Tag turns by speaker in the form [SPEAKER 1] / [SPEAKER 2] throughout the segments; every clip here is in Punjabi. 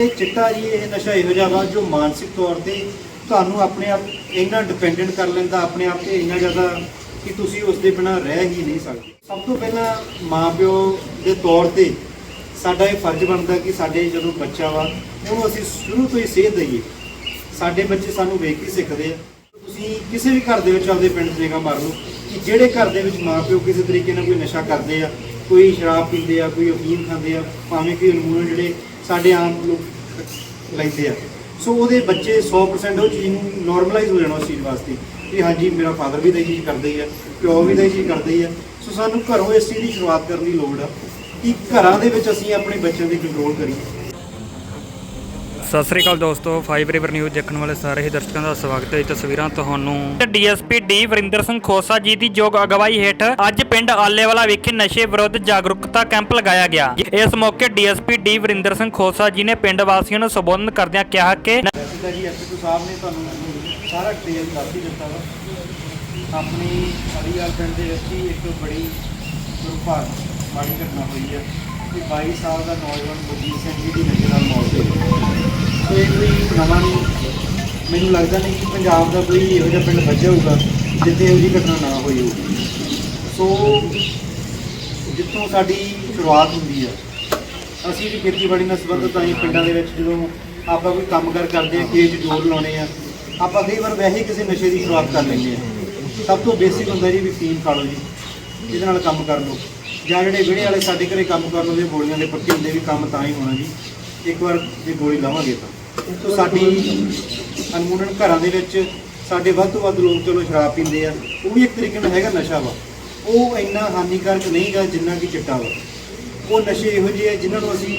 [SPEAKER 1] ਇਹ ਚਿੱਟਾ ਜੀ, ਇਹ ਨਸ਼ਾ ਇਹੋ ਜਿਹਾ ਵਾ ਜੋ ਮਾਨਸਿਕ ਤੌਰ ਤੇ ਤੁਹਾਨੂੰ ਆਪਣੇ ਆਪ ਇੰਨਾ ਡਿਪੈਂਡੈਂਟ ਕਰ ਲੈਂਦਾ, ਆਪਣੇ ਆਪ ਤੇ ਇੰਨਾ ਜ਼ਿਆਦਾ ਕਿ ਤੁਸੀਂ ਉਸ ਦੇ ਬਿਨਾਂ ਰਹਿ ਹੀ ਨਹੀਂ ਸਕਦੇ। ਸਭ ਤੋਂ ਪਹਿਲਾਂ ਮਾਪਿਓ ਦੇ ਤੌਰ ਤੇ ਸਾਡਾ ਇਹ ਫਰਜ਼ ਬਣਦਾ ਕਿ ਸਾਡੇ ਜਦੋਂ ਬੱਚਾ ਵਾ, ਉਹਨੂੰ ਅਸੀਂ ਸ਼ੁਰੂ ਤੋਂ ਹੀ ਸੇਧ ਦਈਏ। ਸਾਡੇ ਬੱਚੇ ਸਾਨੂੰ ਵੇਖ ਕੇ ਸਿੱਖਦੇ ਆ। ਤੁਸੀਂ ਕਿਸੇ ਵੀ ਘਰ ਦੇ ਵਿੱਚ ਆਪਦੇ ਪਿੰਡ 'ਚ ਨਿਗਾਹ ਮਾਰ ਲਓ ਕਿ ਜਿਹੜੇ ਘਰ ਦੇ ਵਿੱਚ ਮਾਪਿਓ ਕਿਸੇ ਤਰੀਕੇ ਨਾਲ ਕੋਈ ਨਸ਼ਾ ਕਰਦੇ ਆ, ਕੋਈ ਸ਼ਰਾਬ ਪੀਂਦੇ ਆ, ਕੋਈ ਅਫੀਮ ਖਾਂਦੇ ਆ, ਭਾਵੇਂ ਕਿ ਅਨਮੋਲ ਜਿਹੜੇ ਸਾਡੇ ਆਮ ਲੋਕ ਲੈਂਦੇ ਆ। ਸੋ ਉਹਦੇ ਬੱਚੇ 100% ਉਹ ਚੀਜ਼ ਨੂੰ ਨਾਰਮਲਾਈਜ਼ ਹੋ ਜਾਣਾ ਉਸ ਚੀਜ਼ ਵਾਸਤੇ ਵੀ ਹਾਂਜੀ, ਮੇਰਾ ਫਾਦਰ ਵੀ ਤਾਂ ਇਹ ਚੀਜ਼ ਕਰਦੇ ਹੀ ਆ, ਪਿਓ ਵੀ ਤਾਂ ਇਹ ਚੀਜ਼ ਕਰਦੇ ਹੀ ਆ। ਸੋ ਸਾਨੂੰ ਘਰੋਂ ਇਸ ਚੀਜ਼ ਦੀ ਸ਼ੁਰੂਆਤ ਕਰਨ ਦੀ ਲੋੜ ਆ ਕਿ ਘਰਾਂ ਦੇ ਵਿੱਚ ਅਸੀਂ ਆਪਣੇ ਬੱਚਿਆਂ ਦੀ ਕੰਟਰੋਲ ਕਰੀਏ।
[SPEAKER 2] ਸਤਿ ਸ੍ਰੀ ਅਕਾਲ ਦੋਸਤੋ 5 ਰਿਵਰ ਨਿਊਜ਼ ਦੇਖਣ ਵਾਲੇ ਸਾਰੇ ਹੀ ਦਰਸ਼ਕਾਂ ਦਾ ਸਵਾਗਤ ਹੈ। ਇਹ ਤਸਵੀਰਾਂ ਤੁਹਾਨੂੰ ਡੀਐਸਪੀ ਡੀ ਵਰਿੰਦਰ ਸਿੰਘ ਖੋਸਾ ਜੀ ਦੀ ਯੋਗ ਅਗਵਾਈ ਹੇਠ ਅੱਜ ਪਿੰਡ ਆਲੇਵਾਲਾ ਵਿਖੇ ਨਸ਼ੇ ਵਿਰੁੱਧ ਜਾਗਰੂਕਤਾ ਕੈਂਪ ਲਗਾਇਆ ਗਿਆ। ਇਸ ਮੌਕੇ ਡੀਐਸਪੀ ਡੀ ਵਰਿੰਦਰ ਸਿੰਘ ਖੋਸਾ ਜੀ ਨੇ ਪਿੰਡ ਵਾਸੀਆਂ ਨੂੰ ਸੰਬੋਧਨ ਕਰਦਿਆਂ ਕਿਹਾ ਕਿ
[SPEAKER 1] ਵੈਸੇ ਤਾਂ ਜੀ ਐਸਪੀ ਸਾਹਿਬ ਨੇ ਤੁਹਾਨੂੰ ਸਾਰਾ ਡਿਟੇਲ ਦੱਸ ਹੀ ਦਿੱਤਾ ਵਾ। ਆਪਣੀ ਅਲੀਵਾਲ ਪਿੰਡ ਦੇ ਵਿੱਚ ਹੀ ਇੱਕ ਬੜੀ ਦੁਰਭਾਗ ਮਾੜੀ ਘਟਨਾ ਹੋਈ ਹੈ ਕਿ 22 ਸਾਲ ਦਾ ਨੌਜਵਾਨ ਗੁਰਜੀਤ ਸਿੰਘ ਜੀ ਦੀ ਨਸ਼ੇ ਨਾਲ ਮੌਤ ਹੋ ਗਈ। ਸੋ ਇਹ ਕੋਈ ਨਵਾਂ ਨਹੀਂ, ਮੈਨੂੰ ਲੱਗਦਾ ਨਹੀਂ ਕਿ ਪੰਜਾਬ ਦਾ ਕੋਈ ਇਹੋ ਜਿਹਾ ਪਿੰਡ ਬਚਿਆ ਹੋਊਗਾ, ਜਿੱਥੇ ਇਹੋ ਜਿਹੀ ਘਟਨਾ ਨਾ ਹੋਈ ਹੋਊਗੀ ਸੋ ਜਿੱਥੋਂ ਸਾਡੀ ਸ਼ੁਰੂਆਤ ਹੁੰਦੀ ਹੈ ਅਸੀਂ ਵੀ ਖੇਤੀਬਾੜੀ ਨਾਲ ਸੰਬੰਧਿਤ ਆਈ ਪਿੰਡਾਂ ਦੇ ਵਿੱਚ ਜਦੋਂ ਆਪਾਂ ਕੋਈ ਕੰਮ ਕੰਮਕਾਰ ਕਰਦੇ ਆ, ਖੇਤ 'ਚ ਜੋਰ ਲਾਉਣੇ ਆ, ਆਪਾਂ ਕਈ ਵਾਰ ਵੈਸੇ ਹੀ ਕਿਸੇ ਨਸ਼ੇ ਦੀ ਸ਼ੁਰੂਆਤ ਕਰ ਲੈਂਦੇ ਆ। ਸਭ ਤੋਂ ਬੇਸਿਕ ਹੁੰਦਾ ਜੀ ਵੀ ਫੀਮ ਖਾ ਲਓ ਜੀ, ਜਿਹਦੇ ਨਾਲ ਕੰਮ ਕਰ ਲਓ। ਜਾਂ ਜਿਹੜੇ ਵਿਹੜੇ ਵਾਲੇ ਸਾਡੇ ਘਰੇ ਕੰਮ ਕਰਨ ਉਹਦੇ ਗੋਲੀਆਂ ਦੇ ਪੱਕੇ ਹੁੰਦੇ ਵੀ ਕੰਮ ਤਾਂ ਹੀ ਹੋਣਾ ਜੀ। ਇੱਕ ਵਾਰ ਜੇ ਗੋਲੀ ਲਾਵਾਂਗੇ ਤਾਂ। ਸੋ ਸਾਡੀ ਅਨਮੋਲਨ ਘਰਾਂ ਦੇ ਵਿੱਚ ਸਾਡੇ ਵੱਧ ਤੋਂ ਵੱਧ ਲੋਕ ਚਲੋ ਸ਼ਰਾਬ ਪੀਂਦੇ ਆ। ਉਹ ਵੀ ਇੱਕ ਤਰੀਕੇ ਨਾਲ ਹੈਗਾ ਨਸ਼ਾ ਵਾ। ਉਹ ਇੰਨਾ ਹਾਨੀਕਾਰਕ ਨਹੀਂਗਾ ਜਿੰਨਾ ਕਿ ਚਿੱਟਾ ਵਾ। ਉਹ ਨਸ਼ੇ ਇਹੋ ਜਿਹੇ ਆ ਜਿਨ੍ਹਾਂ ਨੂੰ ਅਸੀਂ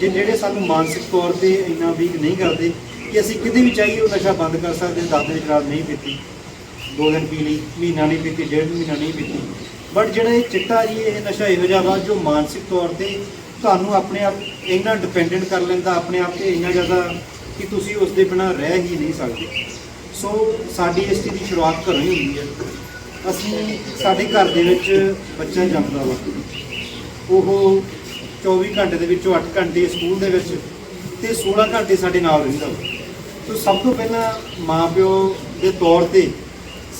[SPEAKER 1] ਜੇ ਜਿਹੜੇ ਸਾਨੂੰ ਮਾਨਸਿਕ ਤੌਰ ਤੇ ਇੰਨਾ ਵੀਕ ਨਹੀਂ ਕਰਦੇ ਕਿ ਅਸੀਂ ਕਿਤੇ ਵੀ ਚਾਹੀਏ ਉਹ ਨਸ਼ਾ ਬੰਦ ਕਰ ਸਕਦੇ ਹਾਂ ਦਸ ਦਿਨ ਸ਼ਰਾਬ ਨਹੀਂ ਪੀਤੀ। ਦੋ ਦਿਨ ਪੀ ਲਈ ਮਹੀਨਾ ਨਹੀਂ ਪੀਤੀ ਡੇਢ ਮਹੀਨਾ ਨਹੀਂ ਪੀਤੀ। ਬਟ ਜਿਹੜਾ ਇਹ ਚਿੱਟਾ ਜੀ, ਇਹ ਨਸ਼ਾ ਇਹੋ ਜਿਹਾ ਵਾ ਜੋ ਮਾਨਸਿਕ ਤੌਰ ਤੇ ਤੁਹਾਨੂੰ ਆਪਣੇ ਆਪ ਇੰਨਾ ਡਿਪੈਂਡੈਂਟ ਕਰ ਲੈਂਦਾ, ਆਪਣੇ ਆਪ ਤੇ ਇੰਨਾ ਜ਼ਿਆਦਾ ਕਿ ਤੁਸੀਂ ਉਸ ਦੇ ਬਿਨਾਂ ਰਹਿ ਹੀ ਨਹੀਂ ਸਕਦੇ। ਸੋ ਸਾਡੀ ਇਸ ਚੀਜ਼ ਦੀ ਸ਼ੁਰੂਆਤ ਘਰੋਂ ਹੀ ਹੁੰਦੀ ਹੈ। ਅਸੀਂ ਸਾਡੇ ਘਰ ਦੇ ਵਿੱਚ ਬੱਚਾ ਜੰਮਦਾ ਵਾ। ਉਹ 24 ਘੰਟੇ ਦੇ ਵਿੱਚੋਂ 8 ਘੰਟੇ ਸਕੂਲ ਦੇ ਵਿੱਚ ਤੇ 16 ਘੰਟੇ ਸਾਡੇ ਨਾਲ ਰਹਿੰਦਾ ਵਾ। ਸੋ ਸਭ ਤੋਂ ਪਹਿਲਾਂ ਮਾਪਿਓ ਦੇ ਤੌਰ ਤੇ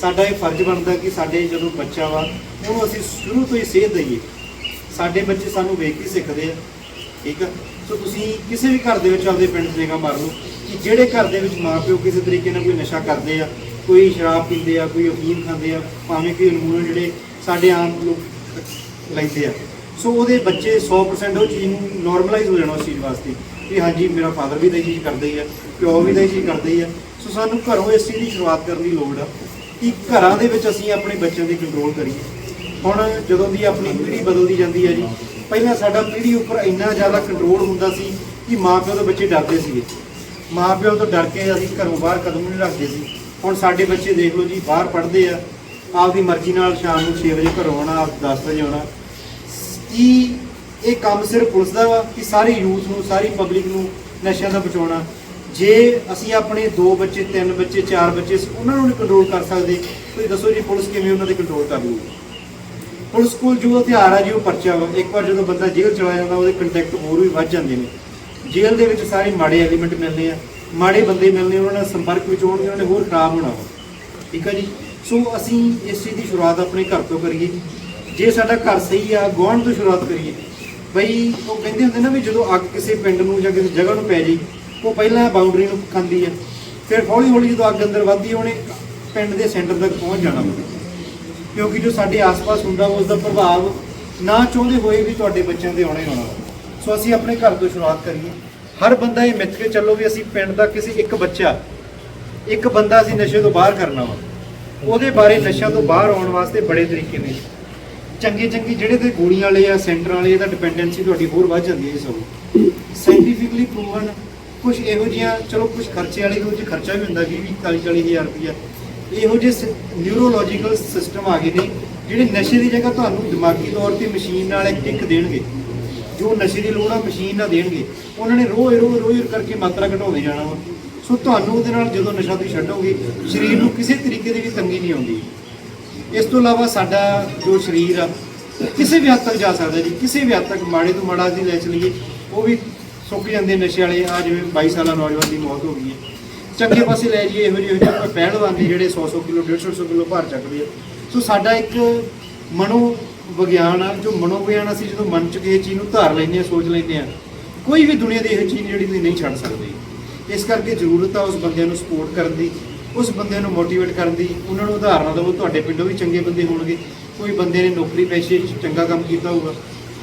[SPEAKER 1] ਸਾਡਾ ਇਹ ਫਰਜ਼ ਬਣਦਾ ਕਿ ਸਾਡੇ ਜਦੋਂ ਬੱਚਾ ਵਾ ਉਹਨੂੰ ਅਸੀਂ ਸ਼ੁਰੂ ਤੋਂ ਹੀ ਸੇਧ ਦਈਏ। ਸਾਡੇ ਬੱਚੇ ਸਾਨੂੰ ਵੇਖ ਕੇ ਸਿੱਖਦੇ ਆ, ਠੀਕ ਆ? ਸੋ ਤੁਸੀਂ ਕਿਸੇ ਵੀ ਘਰ ਦੇ ਵਿੱਚ ਆਪਦੇ ਪਿੰਡ 'ਚ ਨਿਗਾਹ ਮਾਰ ਲਓ ਕਿ ਜਿਹੜੇ ਘਰ ਦੇ ਵਿੱਚ ਮਾਪਿਓ ਕਿਸੇ ਤਰੀਕੇ ਨਾਲ ਕੋਈ ਨਸ਼ਾ ਕਰਦੇ ਆ, ਕੋਈ ਸ਼ਰਾਬ ਪੀਂਦੇ ਆ, ਕੋਈ ਅਫੀਮ ਖਾਂਦੇ ਆ, ਭਾਵੇਂ ਕੋਈ ਅਨਮੋਲ ਜਿਹੜੇ ਸਾਡੇ ਆਮ ਲੋਕ ਲੈਂਦੇ ਆ। ਸੋ ਉਹਦੇ ਬੱਚੇ 100% ਉਹ ਚੀਜ਼ ਨੂੰ ਨਾਰਮਲਾਈਜ਼ ਹੋ ਜਾਣਾ ਉਸ ਚੀਜ਼ ਵਾਸਤੇ ਵੀ ਹਾਂਜੀ, ਮੇਰਾ ਫਾਦਰ ਵੀ ਤਾਂ ਇਹ ਚੀਜ਼ ਕਰਦੇ ਹੀ ਆ, ਪਿਓ ਵੀ ਤਾਂ ਇਹ ਚੀਜ਼ ਕਰਦੇ ਹੀ ਆ। ਸੋ ਸਾਨੂੰ ਘਰੋਂ ਇਸ ਚੀਜ਼ ਦੀ ਸ਼ੁਰੂਆਤ ਕਰਨ ਦੀ ਲੋੜ ਆ ਕਿ ਘਰਾਂ ਦੇ ਵਿੱਚ ਅਸੀਂ ਆਪਣੇ ਬੱਚਿਆਂ ਦੀ ਕੰਟਰੋਲ ਕਰੀਏ। ਹੁਣ ਜਦੋਂ ਦੀ ਆਪਣੀ ਪੀੜ੍ਹੀ ਬਦਲਦੀ ਜਾਂਦੀ ਹੈ ਜੀ, ਪਹਿਲਾਂ ਸਾਡਾ ਪੀੜ੍ਹੀ ਉੱਪਰ ਇੰਨਾ ਜ਼ਿਆਦਾ ਕੰਟਰੋਲ ਹੁੰਦਾ ਸੀ ਕਿ ਮਾਪਿਓ ਤੋਂ ਬੱਚੇ ਡਰਦੇ ਸੀਗੇ। ਮਾਪਿਓ ਤੋਂ ਡਰ ਕੇ ਅਸੀਂ ਘਰੋਂ ਬਾਹਰ ਕਦਮ ਨਹੀਂ ਰੱਖਦੇ ਸੀ। ਹੁਣ ਸਾਡੇ ਬੱਚੇ ਦੇਖ ਲਓ ਜੀ, ਬਾਹਰ ਪੜ੍ਹਦੇ ਆ। ਆਪਦੀ ਮਰਜ਼ੀ ਨਾਲ ਸ਼ਾਮ ਨੂੰ 6 ਵਜੇ ਘਰੋਂ ਆਉਣਾ 10 ਵਜੇ ਆਉਣਾ। ਕੀ ਇਹ ਕੰਮ ਸਿਰਫ ਪੁਲਿਸ ਦਾ ਵਾ ਕਿ ਸਾਰੀ ਯੂਥ ਨੂੰ, ਸਾਰੀ ਪਬਲਿਕ ਨੂੰ ਨਸ਼ਿਆਂ ਤੋਂ ਬਚਾਉਣਾ? ਜੇ ਅਸੀਂ ਆਪਣੇ ਦੋ ਬੱਚੇ, ਤਿੰਨ ਬੱਚੇ, ਚਾਰ ਬੱਚੇ, ਉਹਨਾਂ ਨੂੰ ਨਹੀਂ ਕੰਟਰੋਲ ਕਰ ਸਕਦੇ, ਤੁਸੀਂ ਦੱਸੋ ਜੀ, ਪੁਲਿਸ ਕਿਵੇਂ ਉਹਨਾਂ ਦੇ ਕੰਟਰੋਲ ਕਰ ਲੂਗੀ ਪੁਲਿਸ ਕੋਲ ਜੋ ਹਥਿਆਰ ਆ ਜੀ, ਉਹ ਪਰਚਾ ਵਾ। ਇੱਕ ਵਾਰ ਜਦੋਂ ਬੰਦਾ ਜੇਲ੍ਹ ਚਲਾ ਜਾਂਦਾ, ਉਹਦੇ ਕੰਟੈਕਟ ਹੋਰ ਵੀ ਵੱਧ ਜਾਂਦੇ ਨੇ। ਜੇਲ੍ਹ ਦੇ ਵਿੱਚ ਸਾਰੇ ਮਾੜੇ ਐਲੀਮੈਂਟ ਮਿਲਦੇ ਆ, ਮਾੜੇ ਬੰਦੇ ਮਿਲਨੇ ਉਹਨਾਂ ਨਾਲ ਸੰਪਰਕ ਵਿੱਚ ਹੋਣਗੇ, ਉਹਨਾਂ ਨੇ ਹੋਰ ਖਰਾਬ ਹੋਣਾ ਵਾ। ਠੀਕ ਆ ਜੀ? ਸੋ ਅਸੀਂ ਇਸ ਚੀਜ਼ ਦੀ ਸ਼ੁਰੂਆਤ ਆਪਣੇ ਘਰ ਤੋਂ ਕਰੀਏ ਜੇ। ਸਾਡਾ ਘਰ ਸਹੀ ਆ, ਗੁਆਂਢ ਤੋਂ ਸ਼ੁਰੂਆਤ ਕਰੀਏ। ਬਈ, ਉਹ ਕਹਿੰਦੇ ਹੁੰਦੇ ਨਾ ਵੀ ਜਦੋਂ ਅੱਗ ਕਿਸੇ ਪਿੰਡ ਨੂੰ ਜਾਂ ਕਿਸੇ ਜਗ੍ਹਾ ਨੂੰ ਪੈ ਜੀ ਉਹ ਪਹਿਲਾਂ ਬਾਉਂਡਰੀ ਨੂੰ ਖਾਂਦੀ ਆ। ਫਿਰ ਹੌਲੀ ਹੌਲੀ ਜਦੋਂ ਅੱਗ ਅੰਦਰ ਵੱਧਦੀ ਉਹਨੇ ਪਿੰਡ ਦੇ ਸੈਂਟਰ ਤੱਕ ਪਹੁੰਚ ਜਾਣਾ ਵਾ। ਕਿਉਂਕਿ ਜੋ ਸਾਡੇ ਆਸ-ਪਾਸ ਹੁੰਦਾ ਵਾ, ਉਸ ਦਾ ਪ੍ਰਭਾਵ ਨਾ ਚਾਹੁੰਦੇ ਹੋਏ ਵੀ ਤੁਹਾਡੇ ਬੱਚਿਆਂ ਤੇ ਆਉਣਾ ਹੀ ਆਉਣਾ ਵਾ। ਸੋ ਅਸੀਂ ਆਪਣੇ ਘਰ ਤੋਂ ਸ਼ੁਰੂਆਤ ਕਰੀਏ। ਹਰ ਬੰਦਾ ਇਹ ਮਿੱਥ ਕੇ ਚੱਲੋ ਵੀ ਅਸੀਂ ਪਿੰਡ ਦਾ ਕਿਸੇ ਇੱਕ ਬੱਚਾ ਇੱਕ ਬੰਦਾ ਅਸੀਂ ਨਸ਼ੇ ਤੋਂ ਬਾਹਰ ਕਰਨਾ ਵਾ। ਉਹਦੇ ਬਾਰੇ ਨਸ਼ਿਆਂ ਤੋਂ ਬਾਹਰ ਆਉਣ ਵਾਸਤੇ ਬੜੇ ਤਰੀਕੇ ਨੇ। ਚੰਗੇ ਚੰਗੇ ਜਿਹੜੇ ਤੇ ਗੋਲੀਆਂ ਵਾਲੇ ਆ ਸੈਂਟਰ ਵਾਲੇ ਇਹਦਾ ਡਿਪੈਂਡੈਂਸੀ ਤੁਹਾਡੀ ਹੋਰ ਵੱਧ ਜਾਂਦੀ ਹੈ ਇਹ ਸਭ ਸਾਇੰਟੀਫਿਕਲੀ ਪ੍ਰੂਵਨ ਕੁਝ ਇਹੋ ਜਿਹੀਆਂ ਚਲੋ ਕੁਝ ਖਰਚੇ ਵਾਲੇ ਕੁਝ ਖਰਚਾ ਵੀ ਹੁੰਦਾ 20 40 40 ਹਜ਼ਾਰ ਰੁਪਇਆ ਇਹੋ ਜਿਹੇ ਨਿਊਰੋਲੋਜੀਕਲ ਸਿਸਟਮ ਆ ਗਏ ਨੇ ਜਿਹੜੇ ਨਸ਼ੇ ਦੀ ਜਗ੍ਹਾ ਤੁਹਾਨੂੰ ਦਿਮਾਗੀ ਤੌਰ ਤੇ ਮਸ਼ੀਨ ਨਾਲ ਇੱਕ ਕਿੱਕ ਦੇਣਗੇ। ਜੋ ਨਸ਼ੇ ਦੀ ਲੋੜ ਆ ਮਸ਼ੀਨ ਨਾਲ ਦੇਣਗੇ। ਉਹਨਾਂ ਨੇ ਰੋਜ਼ ਰੋਜ਼ ਰੋਜ਼ ਕਰਕੇ ਮਾਤਰਾ ਘਟਾਉਂਦੇ ਜਾਣਾ ਵਾ। ਸੋ ਤੁਹਾਨੂੰ ਉਹਦੇ ਨਾਲ ਜਦੋਂ ਨਸ਼ਾ ਤੁਸੀਂ ਛੱਡੋਗੇ, ਸਰੀਰ ਨੂੰ ਕਿਸੇ ਤਰੀਕੇ ਦੀ ਵੀ ਤੰਗੀ ਨਹੀਂ ਆਉਂਦੀ। ਇਸ ਤੋਂ ਇਲਾਵਾ ਸਾਡਾ ਜੋ ਸਰੀਰ ਆ, ਕਿਸੇ ਵੀ ਹੱਦ ਤੱਕ ਜਾ ਸਕਦਾ ਜੀ, ਕਿਸੇ ਵੀ ਹੱਦ ਤੱਕ ਮਾੜੇ ਤੋਂ ਮਾੜਾ ਅਸੀਂ ਲੈ ਚਲੀਏ, ਉਹ ਵੀ ਸੁੱਕ ਜਾਂਦੇ ਨਸ਼ੇ ਵਾਲੇ। ਆ ਜਿਵੇਂ 22 ਸਾਲਾ ਨੌਜਵਾਨ ਦੀ ਮੌਤ ਹੋ ਗਈ ਹੈ। ਚੰਗੇ ਪਾਸੇ ਲੈ ਜਾਈਏ, ਇਹੋ ਜਿਹੇ ਇਹੋ ਜਿਹੇ ਪਹਿਲਵਾਨ ਨੇ ਜਿਹੜੇ 100 100 ਕਿਲੋ 150 ਕਿਲੋ ਭਾਰ ਚੱਕਦੇ ਆ। ਸੋ ਸਾਡਾ ਇੱਕ ਮਨੋ ਵਿਗਿਆਨ ਆ, ਜੋ ਮਨੋ ਵਿਗਿਆਨ ਅਸੀਂ ਜਦੋਂ ਮਨ ਚ ਕਿਸੇ ਚੀਜ਼ ਨੂੰ ਧਾਰ ਲੈਂਦੇ ਆ ਸੋਚ ਲੈਂਦੇ ਆ ਕੋਈ ਵੀ ਦੁਨੀਆ ਦੀ ਇਹੋ ਚੀਜ਼ ਜਿਹੜੀ ਤੁਸੀਂ ਨਹੀਂ ਛੱਡ ਸਕਦੇ। ਇਸ ਕਰਕੇ ਜ਼ਰੂਰਤ ਆ ਉਸ ਬੰਦਿਆਂ ਨੂੰ ਸਪੋਰਟ ਕਰਨ ਦੀ, ਉਸ ਬੰਦੇ ਨੂੰ ਮੋਟੀਵੇਟ ਕਰਨ ਦੀ, ਉਹਨਾਂ ਨੂੰ ਉਦਾਹਰਨਾਂ ਦਿਓ ਤੁਹਾਡੇ ਪਿੰਡੋਂ ਵੀ ਚੰਗੇ ਬੰਦੇ ਹੋਣਗੇ। ਕੋਈ ਬੰਦੇ ਨੇ ਨੌਕਰੀ ਪੇਸ਼ੇ 'ਚ ਚੰਗਾ ਕੰਮ ਕੀਤਾ ਹੋਊਗਾ,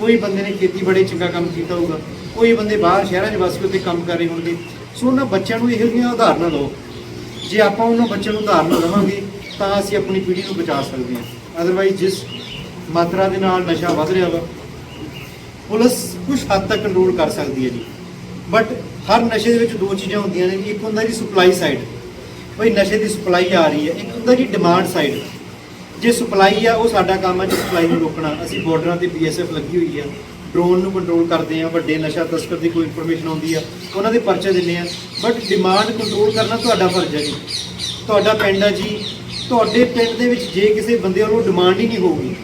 [SPEAKER 1] ਕੋਈ ਬੰਦੇ ਨੇ ਖੇਤੀਬਾੜੀ ਚੰਗਾ ਕੰਮ ਕੀਤਾ ਹੋਊਗਾ, ਕੋਈ ਬੰਦੇ ਬਾਹਰ ਸ਼ਹਿਰਾਂ 'ਚ ਵਸ ਕੇ ਉੱਥੇ ਕੰਮ ਕਰ ਰਹੇ ਹੋਣਗੇ। ਸੋ ਉਹਨਾਂ ਬੱਚਿਆਂ ਨੂੰ ਇਹੋ ਜਿਹੀਆਂ ਉਦਾਹਰਨਾਂ ਦਿਓ। ਜੇ ਆਪਾਂ ਉਹਨਾਂ ਬੱਚਿਆਂ ਨੂੰ ਉਦਾਹਰਨ ਦੇਵਾਂਗੇ, ਤਾਂ ਅਸੀਂ ਆਪਣੀ ਪੀੜ੍ਹੀ ਨੂੰ ਬਚਾ ਸਕਦੇ ਹਾਂ। ਅਦਰਵਾਈਜ਼ ਜਿਸ ਮਾਤਰਾ ਦੇ ਨਾਲ ਨਸ਼ਾ ਵੱਧ ਰਿਹਾ ਵਾ, ਪੁਲਿਸ ਕੁਝ ਹੱਦ ਤੱਕ ਕੰਟਰੋਲ ਕਰ ਸਕਦੀ ਹੈ ਜੀ। ਬਟ ਹਰ ਨਸ਼ੇ ਦੇ ਵਿੱਚ ਦੋ ਚੀਜ਼ਾਂ ਹੁੰਦੀਆਂ ਨੇ ਇੱਕ ਹੁੰਦਾ ਜੀ ਸਪਲਾਈ ਸਾਈਡ ਬਈ ਨਸ਼ੇ ਦੀ ਸਪਲਾਈ ਆ ਰਹੀ ਹੈ। ਇੱਕ ਹੁੰਦਾ ਜੀ ਡਿਮਾਂਡ ਸਾਈਡ ਜੇ ਸਪਲਾਈ ਆ, ਉਹ ਸਾਡਾ ਕੰਮ ਹੈ ਜੀ ਸਪਲਾਈ ਨੂੰ ਰੋਕਣਾ। ਅਸੀਂ ਬਾਰਡਰਾਂ ਤੇ ਬੀਐਸਐਫ ਲੱਗੀ ਹੋਈ ਆ। ਡਰੋਨ ਨੂੰ ਕੰਟਰੋਲ ਕਰਦੇ ਆ, ਵੱਡੇ ਨਸ਼ਾ ਤਸਕਰ ਦੀ ਕੋਈ ਇਨਫੋਰਮੇਸ਼ਨ ਆਉਂਦੀ ਆ, ਉਹਨਾਂ ਦੇ ਪਰਚੇ ਦਿੰਨੇ ਆ। ਬਟ ਡਿਮਾਂਡ ਕੰਟਰੋਲ ਕਰਨਾ ਤੁਹਾਡਾ ਫਰਜ਼ ਹੈ ਜੀ। ਤੁਹਾਡਾ ਪਿੰਡ ਆ ਜੀ, ਤੁਹਾਡੇ ਪਿੰਡ ਦੇ ਵਿੱਚ ਜੇ ਕਿਸੇ ਬੰਦੇ ਵੱਲੋਂ ਡਿਮਾਂਡ ਹੀ ਨਹੀਂ ਹੋਊਗੀ,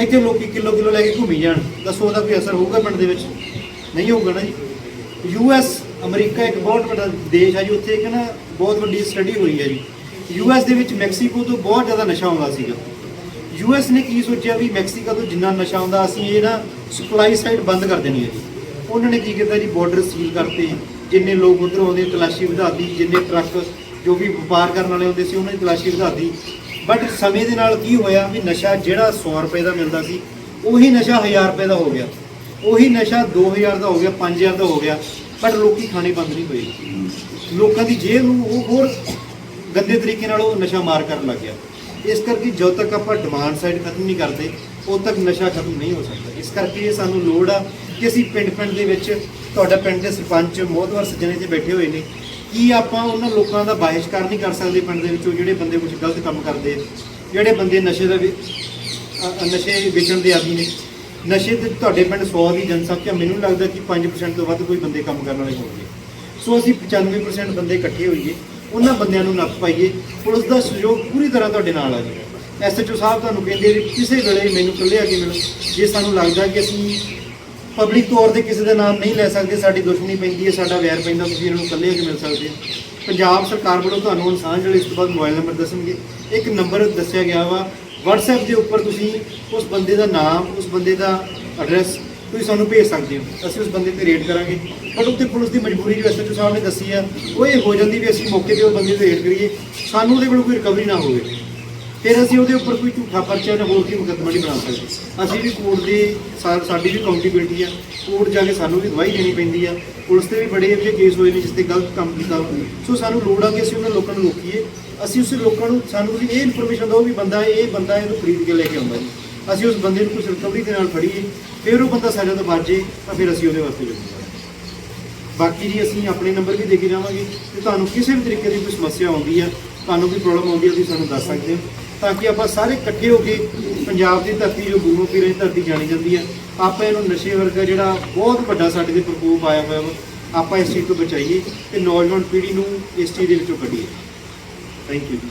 [SPEAKER 1] ਇੱਥੇ ਲੋਕੀ ਕਿਲੋ ਕਿਲੋ ਲੈ ਕੇ ਘੁੰਮੀ ਜਾਣ। ਦੱਸੋ ਉਹਦਾ ਕੋਈ ਅਸਰ ਹੋਊਗਾ ਪਿੰਡ ਦੇ ਵਿੱਚ? ਨਹੀਂ ਹੋਊਗਾ ਨਾ ਜੀ। ਯੂ ਯੂਐਸ ਅਮਰੀਕਾ ਇੱਕ ਬਹੁਤ ਵੱਡਾ ਦੇਸ਼ ਹੈ ਜੀ, ਉੱਥੇ ਇੱਕ ਨਾ ਬਹੁਤ ਵੱਡੀ ਸਟੱਡੀ ਹੋਈ ਹੈ ਜੀ। ਯੂ ਯੂਐਸ ਦੇ ਵਿੱਚ ਮੈਕਸੀਕੋ ਤੋਂ ਬਹੁਤ ਜ਼ਿਆਦਾ ਨਸ਼ਾ ਆਉਂਦਾ ਸੀਗਾ। ਯੂ ਯੂਐਸ ਨੇ ਕੀ ਸੋਚਿਆ ਵੀ ਮੈਕਸੀਕੋ ਤੋਂ ਜਿੰਨਾ ਨਸ਼ਾ ਆਉਂਦਾ, ਅਸੀਂ ਇਹ ਨਾ ਸਪਲਾਈ ਸਾਈਡ ਬੰਦ ਕਰ ਦੇਣੀ ਹੈ ਜੀ। ਉਹਨਾਂ ਨੇ ਕੀ ਕੀਤਾ ਜੀ ਬਾਰਡਰ ਸੀਲ ਕਰਤੇ। ਜਿੰਨੇ ਲੋਕ ਉਧਰ ਆਉਂਦੇ, ਤਲਾਸ਼ੀ ਵਧਾਤੀ ਜਿੰਨੇ ਟਰੱਕ ਜੋ ਵੀ ਵਪਾਰ ਕਰਨ ਵਾਲੇ ਹੁੰਦੇ ਸੀ, ਉਹਨਾਂ ਦੀ ਤਲਾਸ਼ੀ ਵਧਾਤੀ ਬਟ ਸਮੇਂ ਦੇ ਨਾਲ ਕੀ ਹੋਇਆ ਵੀ ਨਸ਼ਾ ਜਿਹੜਾ 100 ਰੁਪਏ ਦਾ ਮਿਲਦਾ ਸੀ, ਉਹੀ ਨਸ਼ਾ 1000 ਰੁਪਏ ਦਾ ਹੋ ਗਿਆ। ਉਹੀ ਨਸ਼ਾ 2000 ਦਾ ਹੋ ਗਿਆ 5000 ਦਾ ਹੋ ਗਿਆ। ਬਟ ਲੋਕੀ ਖਾਣੇ ਬੰਦ ਨਹੀਂ ਹੋਏ। ਲੋਕਾਂ ਦੀ ਜੇਬ ਨੂੰ ਉਹ ਹੋਰ ਗੰਦੇ ਤਰੀਕੇ ਨਾਲ ਉਹ ਨਸ਼ਾ ਮਾਰ ਕਰਨ ਲੱਗ ਗਿਆ। ਇਸ ਕਰਕੇ ਜਦੋਂ ਤੱਕ ਆਪਾਂ ਡਿਮਾਂਡ ਸਾਈਡ ਖਤਮ ਨਹੀਂ ਕਰਦੇ ਉਦੋਂ ਤੱਕ ਨਸ਼ਾ ਖਤਮ ਨਹੀਂ ਹੋ ਸਕਦਾ। ਇਸ ਕਰਕੇ ਇਹ ਸਾਨੂੰ ਲੋੜ ਆ ਕਿ ਅਸੀਂ ਪਿੰਡ ਪਿੰਡ ਦੇ ਵਿੱਚ ਤੁਹਾਡਾ ਪਿੰਡ ਦੇ ਸਰਪੰਚ ਮੋਹਤਵਰ ਸੱਜਣੇ ਤੇ ਬੈਠੇ ਹੋਏ ਨੇ। ਕੀ ਆਪਾਂ ਉਹਨਾਂ ਲੋਕਾਂ ਦਾ ਬਾਹਿਸ਼ਕਾਰ ਨਹੀਂ ਕਰ ਸਕਦੇ ਪਿੰਡ ਦੇ ਵਿੱਚੋਂ ਜਿਹੜੇ ਬੰਦੇ ਕੁਝ ਗਲਤ ਕੰਮ ਕਰਦੇ ਜਿਹੜੇ ਬੰਦੇ ਨਸ਼ੇ ਦਾ ਵੀ ਨਸ਼ੇ ਵੇਚਣ ਦੇ ਆਦੀ ਨੇ। ਨਸ਼ੇ ਤੇ ਤੁਹਾਡੇ ਪਿੰਡ 100 ਦੀ ਜਨਸੰਖਿਆ ਮੈਨੂੰ ਲੱਗਦਾ ਕਿ 5% ਤੋਂ ਵੱਧ ਕੋਈ ਬੰਦੇ ਕੰਮ ਕਰਨ ਵਾਲੇ ਹੋਣਗੇ। ਸੋ ਅਸੀਂ 95% ਬੰਦੇ ਇਕੱਠੇ ਹੋਈਏ, ਉਹਨਾਂ ਬੰਦਿਆਂ ਨੂੰ ਨੱਪ ਪਾਈਏ। ਪੁਲਿਸ ਦਾ ਸਹਿਯੋਗ ਪੂਰੀ ਤਰ੍ਹਾਂ ਤੁਹਾਡੇ ਨਾਲ ਆ ਜੀ। ਐਸਐਚਓ ਸਾਹਿਬ ਤੁਹਾਨੂੰ ਕਹਿੰਦੇ ਵੀ ਕਿਸੇ ਵੇਲੇ ਮੈਨੂੰ ਇਕੱਲੇ ਆ ਕੇ ਮਿਲੋ। ਜੇ ਸਾਨੂੰ ਲੱਗਦਾ ਕਿ ਅਸੀਂ ਪਬਲਿਕ ਤੌਰ ਤੇ ਕਿਸੇ ਦਾ ਨਾਮ ਨਹੀਂ ਲੈ ਸਕਦੇ, ਸਾਡੀ ਦੁਸ਼ਮਣੀ ਪੈਂਦੀ ਹੈ, ਸਾਡਾ ਵੈਰ ਪੈਂਦਾ, ਤੁਸੀਂ ਇਹਨਾਂ ਨੂੰ ਇਕੱਲੇ ਆ ਕੇ ਮਿਲ ਸਕਦੇ ਹੋ। ਪੰਜਾਬ ਸਰਕਾਰ ਵੱਲੋਂ ਤੁਹਾਨੂੰ ਇਨਸਾਨ ਜਿਹੜੇ ਇਸ ਤੋਂ ਬਾਅਦ ਮੋਬਾਈਲ ਨੰਬਰ ਦੱਸਣਗੇ। ਇੱਕ ਨੰਬਰ ਦੱਸਿਆ ਗਿਆ ਵਾ, WhatsApp ਦੇ ਉੱਪਰ ਤੁਸੀਂ ਉਸ ਬੰਦੇ ਦਾ ਨਾਮ, ਉਸ ਬੰਦੇ ਦਾ ਐਡਰੈਸ ਤੁਸੀਂ ਸਾਨੂੰ ਭੇਜ ਸਕਦੇ ਹੋ। ਅਸੀਂ ਉਸ ਬੰਦੇ ਤੇ ਰੇਡ ਕਰਾਂਗੇ। ਬਟ ਉੱਤੇ ਪੁਲਿਸ ਦੀ ਮਜਬੂਰੀ ਜੋ ਐਸਐਚਓ ਸਾਹਿਬ ਨੇ ਦੱਸੀ ਆ, ਉਹ ਇਹ ਹੋ ਜਾਂਦੀ ਵੀ ਅਸੀਂ ਮੌਕੇ ਤੇ ਉਹ ਬੰਦੇ ਤੇ ਰੇਡ ਕਰੀਏ। ਸਾਨੂੰ ਉਹਦੇ ਕੋਲ ਕੋਈ ਰਿਕਵਰੀ ਨਾ ਹੋਵੇ। ਫਿਰ ਅਸੀਂ ਉਹਦੇ ਉੱਪਰ ਕੋਈ ਝੂਠਾ ਪਰਚਾ ਜਾਂ ਹੋਰ ਕੀ ਮੁਕੱਦਮਾ ਨਹੀਂ ਬਣਾ ਸਕਦੇ। ਅਸੀਂ ਵੀ ਕੋਰਟ ਦੇ ਸਾ- ਸਾਡੀ ਵੀ ਕਾਊਂਟੇਬਿਲਟੀ ਆ। ਕੋਰਟ ਜਾ ਕੇ ਸਾਨੂੰ ਵੀ ਗਵਾਹੀ ਦੇਣੀ ਪੈਂਦੀ ਆ। ਪੁਲਿਸ ਤੇ ਵੀ ਬੜੇ ਅਜਿਹੇ ਕੇਸ ਹੋਏ ਨੇ ਜਿਸ ਤੇ ਗਲਤ ਕੰਮ ਕੀਤਾ ਹੋਇਆ। ਸੋ ਸਾਨੂੰ ਲੋੜ ਆ ਕਿ ਅਸੀਂ ਉਹਨਾਂ ਲੋਕਾਂ ਨੂੰ ਰੋਕੀਏ। ਅਸੀਂ ਉਸ ਲੋਕਾਂ ਨੂੰ, ਸਾਨੂੰ ਵੀ ਇਹ ਇਨਫੋਰਮੇਸ਼ਨ ਦਿਓ ਵੀ ਬੰਦਾ ਇਹ, ਬੰਦਾ ਇਹਨੂੰ ਖਰੀਦ ਕੇ ਲੈ ਕੇ ਆਉਂਦਾ ਜੀ। ਅਸੀਂ ਉਸ ਬੰਦੇ ਨੂੰ ਕੁਝ ਰਿਕਵਰੀ ਦੇ ਨਾਲ ਫੜੀਏ, ਫਿਰ ਉਹ ਬੰਦਾ ਸਜ਼ਾ ਤੋਂ ਬਚ ਜੇ, ਤਾਂ ਫਿਰ ਅਸੀਂ ਉਹਦੇ ਵਾਸਤੇ ਜ਼ਿੰਮੇਵਾਰ ਬਾਕੀ ਜੀ ਅਸੀਂ ਆਪਣੇ ਨੰਬਰ ਵੀ ਦੇ ਕੇ ਜਾਵਾਂਗੇ ਤੇ ਤੁਹਾਨੂੰ ਕਿਸੇ ਵੀ ਤਰੀਕੇ ਦੀ ਕੋਈ ਸਮੱਸਿਆ ਆਉਂਦੀ ਆ, ਤੁਹਾਨੂੰ ਕੋਈ ਪ੍ਰੋਬਲਮ ਆਉਂਦੀ ਆ, ਤੁਸੀਂ ਸਾਨੂੰ ਦੱਸ ਸਕਦੇ ਹੋ। ਤਾਂ ਕਿ ਆਪਾਂ ਸਾਰੇ ਇਕੱਠੇ ਹੋ ਕੇ ਪੰਜਾਬ ਦੀ ਧਰਤੀ ਜੋ ਗੁਰੂ ਪੀਰਾਂ ਦੀ ਧਰਤੀ ਜਾਣੀ ਜਾਂਦੀ ਹੈ, ਆਪਾਂ ਇਹਨੂੰ ਨਸ਼ੇ ਵਰਗਾ ਜਿਹੜਾ ਬਹੁਤ ਵੱਡਾ ਸਾਡੇ ਤੇ ਪ੍ਰਕੋਪ ਆਇਆ ਹੋਇਆ ਵਾ, ਆਪਾਂ ਇਸ ਚੀਜ਼ ਤੋਂ ਬਚਾਈਏ ਤੇ ਨੌਜਵਾਨ ਪੀੜ੍ਹੀ ਨੂੰ ਇਸ ਚੀਜ਼ ਦੇ ਵਿੱਚੋਂ ਕੱਢੀਏ। ਥੈਂਕ ਯੂ ਜੀ